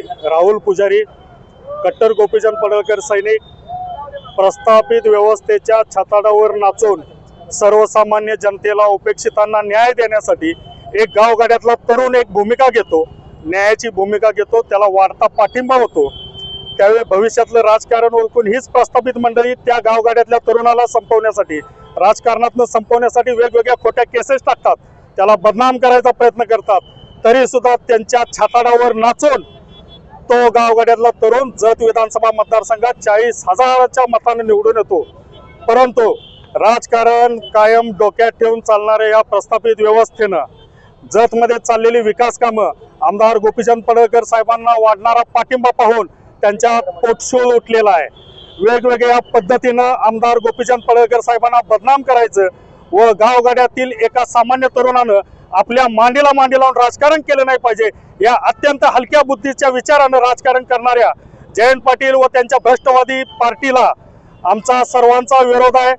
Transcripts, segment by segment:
राहुल पुजारी कट्टर गोपीचंद पडळकर सैनिक प्रस्थापित व्यवस्थेच्या छताडावर नाचून सर्वसामान्य जनतेला उपेक्षितांना न्याय देण्यासाठी एक गावगाड्यातला तरुण एक भूमिका घेतो. न्यायाची भूमिका घेतो त्याला वाढता पाठिंबा होतो. त्यावेळी भविष्यातलं राजकारण ओळखून हीच प्रस्थापित मंडळी त्या गावगाड्यातल्या तरुणाला संपवण्यासाठी राजकारणातनं संपवण्यासाठी वेगवेगळ्या खोट्या केसेस टाकतात. त्याला बदनाम करायचा प्रयत्न करतात. तरी सुद्धा त्यांच्या छाताडावर नाचून तो गावगाड्यातला तरुण जत विधानसभा मतदारसंघात चाळीस हजाराच्या मताने निवडून येतो. परंतु राजकारण कायम डोक्यात ठेवून चालणाऱ्या या प्रस्थापित व्यवस्थेनं जतमध्ये चाललेली विकास कामं आमदार गोपीचंद पडळकर साहेबांना वाढणारा पाठिंबा पाहून त्यांच्या पोटशूळ उठलेला आहे. वेगवेगळ्या पद्धतीनं आमदार गोपीचंद पडळकर साहेबांना बदनाम करायचं व गावगाड्यातील एका सामान्य तरुणानं आपल्या मांडीला मांडी लावून राजकारण केलं नाही पाहिजे. या अत्यंत हलक्या बुद्धीच्या विचारानं राजकारण करणाऱ्या जयंत पाटील व त्यांच्या भ्रष्टवादी पार्टीला आमचा सर्वांचा विरोध आहे.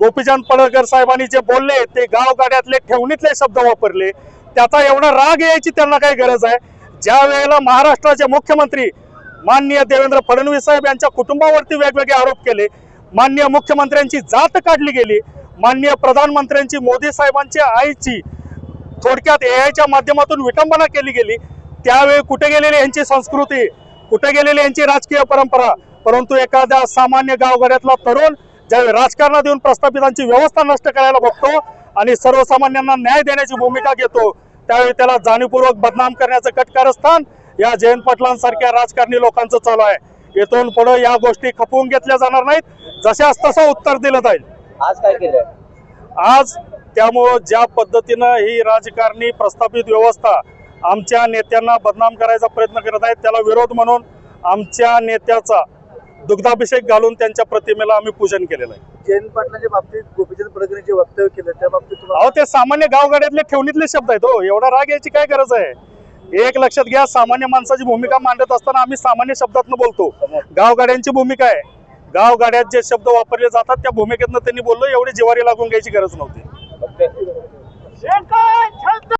गोपीचंद पडळकर साहेबांनी जे बोलले ते गावगाड्यातले ठेवणीतले शब्द वापरले. त्याचा एवढा राग यायची त्यांना काय गरज आहे. ज्या वेळेला महाराष्ट्राचे मुख्यमंत्री माननीय देवेंद्र फडणवीस साहेब यांच्या कुटुंबावरती वेगवेगळे आरोप केले माननीय मुख्यमंत्र्यांची जात काढली गेली माननीय प्रधानमंत्र्यांची मोदी साहेबांच्या आईची थोडक्यात एआयच्या माध्यमातून विटंबना केली गेली. त्यावेळी कुठे गेलेली यांची संस्कृती? कुठे गेलेली यांची राजकीय परंपरा? परंतु एखाद्या सामान्य गावगाड्यातला तरुण ज्यावेळी राजकारणात येऊन प्रस्थापितांची व्यवस्था नष्ट करायला बघतो आणि सर्वसामान्यांना न्याय देण्याची भूमिका घेतो त्यावेळी त्याला जाणीवपूर्वक बदनाम करण्याचं कटकारस्थान या जयंत पाटलांसारख्या राजकारणी लोकांचं चालू आहे. येथून पुढे या गोष्टी खपवून घेतल्या जाणार नाहीत. जशाच तसं उत्तर दिलं जाईल. आज काय केलंय? आज त्यामुळं ज्या पद्धतीनं ही राजकारणी प्रस्थापित व्यवस्था आमच्या नेत्यांना बदनाम करायचा प्रयत्न करत आहेत त्याला विरोध म्हणून आमच्या नेत्याचा दुग्धाभिषेक घालून त्यांच्या प्रतिमेला आम्ही पूजन केलेलं आहे. जयंत पाटलांच्या बाबतीत गोपीचंद पडळकर जे वक्तव्य केलं त्या बाबतीत तुम्हाला अहो ते सामान्य गावगाड्यातले ठेवणीतले शब्द आहेत हो. एवढा राग यायची काय गरज आहे? एक लक्षात घ्या सामान्य माणसाची भूमिका मांडत असताना आम्ही सामान्य शब्दातनं बोलतो. गावगाड्यांची भूमिका आहे. गावगाड्यात जे शब्द वापरले जातात त्या भूमिकेतनं त्यांनी बोललो एवढी जिवारी लागून घ्यायची गरज नव्हती. 先輩ちゃんと!